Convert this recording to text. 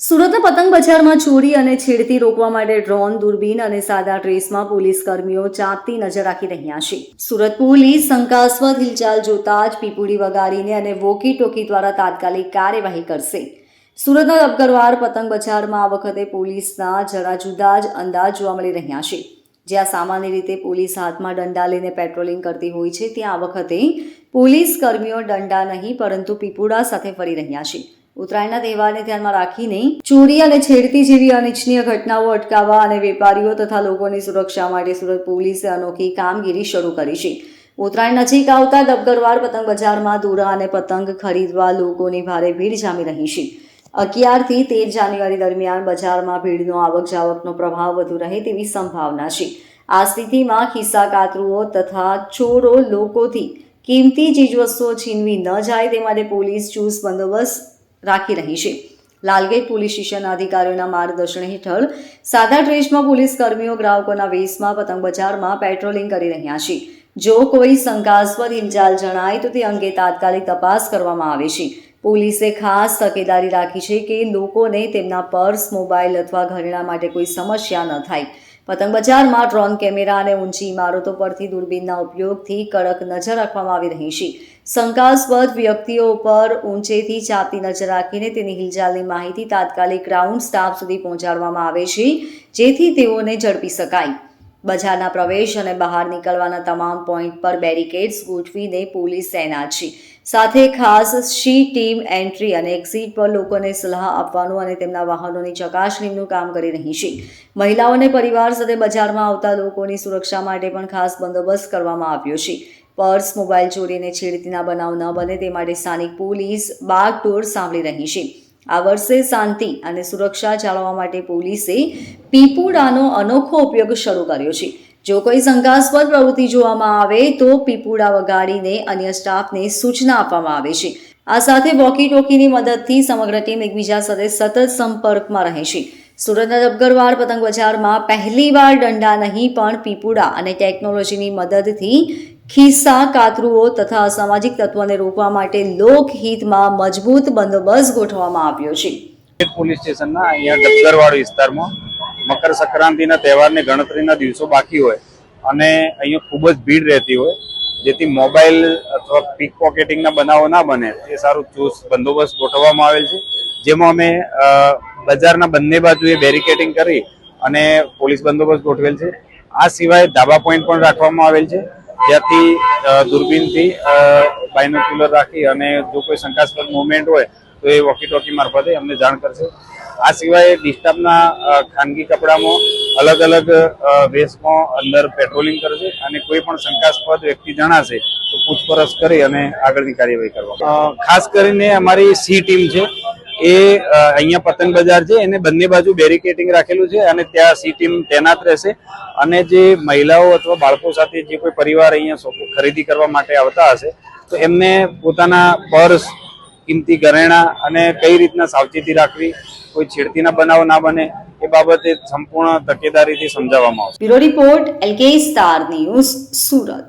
સુરતના પતંગ બજારમાં ચોરી અને છેડતી રોકવા માટે ડ્રોન, દૂરબીન અને સાદા ડ્રેસમાં પોલીસ કર્મીઓ ચાંપતી નજર રાખી રહ્યા છે. સુરત પોલીસ શંકાસ્પદ હિલચાલ જોતા જ પીપુડી વગાડીને અને વોકી ટોકી દ્વારા તાત્કાલિક કાર્યવાહી કરશે. સુરતના અબગરવાર પતંગ બજારમાં આ વખતે પોલીસના જરા જુદા જ અંદાજ જોવા મળી રહ્યા છે. જ્યાં સામાન્ય રીતે પોલીસ હાથમાં દંડા લઈને પેટ્રોલિંગ કરતી હોય છે, ત્યાં આ વખતે પોલીસ કર્મીઓ દંડા નહીં, પરંતુ પીપુડા સાથે ફરી રહ્યા છે. ઉત્તરાયણના તહેવારને ધ્યાનમાં રાખીને ચોરી અને છેડતી જેવી અનિચ્છનીય ઘટનાઓ અટકાવવા અને વેપારીઓ તથા લોકોની સુરક્ષા માટે સુરત પોલીસે અનોખી કામગીરી શરૂ કરી છે. ઉત્તરાયણ નજીક આવતા દબગરવાર પતંગ બજારમાં દોરા અને પતંગ ખરીદવા લોકોની ભારે ભીડ જામી રહી છે. અગિયારથી તેર જાન્યુઆરી દરમિયાન બજારમાં ભીડનો આવક જાવકનો પ્રભાવ વધુ રહે તેવી સંભાવના છે. આ સ્થિતિમાં ખિસ્સા કાતરુઓ તથા ચોરો લોકોથી કિંમતી ચીજવસ્તુઓ છીનવી ન જાય તે માટે પોલીસ ચુસ્ત બંદોબસ્ત રાખી રહી છે. લાલગેટ પોલીસ સ્ટેશનના અધિકારીઓના માર્ગદર્શન હેઠળ સાદા ડ્રેસમાં પોલીસ કર્મીઓ ગ્રાહકોના વેશમાં પતંગ બજારમાં પેટ્રોલિંગ કરી રહ્યા છે. જો કોઈ શંકાસ્પદ હિલચાલ જણાય તો તે અંગે તાત્કાલિક તપાસ કરવામાં આવે છે. પોલીસે ખાસ તકેદારી રાખી છે કે લોકોને તેમના પર્સ, મોબાઈલ અથવા ઘરેણા માટે કોઈ સમસ્યા ન થાય. પતંગ બજારમાં ડ્રોન કેમેરા અને ઊંચી ઇમારતો પરથી દૂરબીનના ઉપયોગથી કડક નજર રાખવામાં આવી રહી છે. શંકાસ્પદ વ્યક્તિઓ પર ઊંચેથી ચાપતી નજર રાખીને તેની હિલચાલની માહિતી તાત્કાલિક ગ્રાઉન્ડ સ્ટાફ સુધી પહોંચાડવામાં આવે છે, જેથી તેઓને ઝડપી શકાય. બજારના પ્રવેશ અને બહાર નીકળવાના તમામ પોઈન્ટ પર બેરિકેડ્સ ગોઠવીને પોલીસ તૈનાત છે. સાથે ખાસ શી ટીમ એન્ટ્રી અને એક્ઝિટ પર લોકોને સલાહ આપવાનું અને તેમના વાહનોની ચકાસણીનું કામ કરી રહી છે. મહિલાઓને પરિવાર સાથે બજારમાં આવતા લોકોની સુરક્ષા માટે પણ ખાસ બંદોબસ્ત કરવામાં આવ્યો છે. પર્સ, મોબાઈલ ચોરીને છેડતીના બનાવ ન બને તે માટે સ્થાનિક પોલીસ બાગડોર સાંભળી રહી છે. આ વર્ષે શાંતિ અને સુરક્ષા જાળવવા માટે પોલીસે પીપુડાનો અનોખો ઉપયોગ શરૂ કર્યો છે. જો કોઈ શંકાસ્પદ પ્રવૃત્તિ જોવામાં આવે તો પીપુડા વગાડીને અન્ય સ્ટાફને સૂચના આપવામાં આવે છે. આ સાથે વોકી ટોકીની મદદથી સમગ્ર ટીમ એકબીજા સાથે સતત સંપર્કમાં રહે છે. સુરતના ડબગરવાડ પતંગ બજારમાં પહેલીવાર દંડા નહીં પણ પીપુડા અને ટેકનોલોજીની મદદથી ખિસ્સા, કાતરુઓ તથા અસામાજિક તત્વોને રોકવા માટે લોકહિતમાં મજબૂત બંદોબસ્ત ગોઠવવામાં આવ્યો છે. પોલીસ સ્ટેશનના અહીંયા ડબગરવાડ વિસ્તારમાં મકર સંક્રાંતિના તહેવારની ગણતરીના દિવસો બાકી હોય અને અહીંયા ખૂબ જ ભીડ રહેતી હોય, જેથી મોબાઈલ અથવા પીક પોકેટિંગના બનાવો ના બને, એ સારું ચુસ્ત બંદોબસ્ત ગોઠવવામાં આવેલ છે. જેમાં અમે બજારના બંને બાજુએ બેરિકેટિંગ કરી અને પોલીસ બંદોબસ્ત ગોઠવેલ છે. આ સિવાય ધાબા પોઈન્ટ પણ રાખવામાં આવેલ છે. જ્યાંથી અ, દૂરબીનથી બાયનોક્યુલર રાખી અને જો કોઈ શંકાસ્પદ મુવમેન્ટ હોય તો એ વોકી ટોકી મારફતે અમને જાણ કરશે. આ સિવાય ડિસ્ટર્બના ખાનગી કપડામાં અલગ અલગ વેશમાં અંદર પેટ્રોલિંગ કરશે અને કોઈ પણ શંકાસ્પદ વ્યક્તિ જણાશે તો પૂછપરછ કરી અને આગળની કાર્યવાહી કરવા. ખાસ કરીને અમારી સી ટીમ છે. એ અહીંયા પતંગ બજાર છે, એને બંને બાજુ બેરિકેટિંગ રાખેલું છે અને ત્યાં સી ટીમ તૈનાત રહેશે. અને જે મહિલાઓ અથવા બાળકો સાથે જે કોઈ પરિવાર અહીંયા ખરીદી કરવા માટે આવતા હશે, તો એમને પોતાના પર્સ, કિંમતી ઘરેણા અને કઈ રીતના સાવચેતી રાખવી, કોઈ છેડતીના બનાવ ના બને, એ બાબતે સંપૂર્ણ તકેદારીથી સમજાવવામાં આવશે. Report LK star news Surat.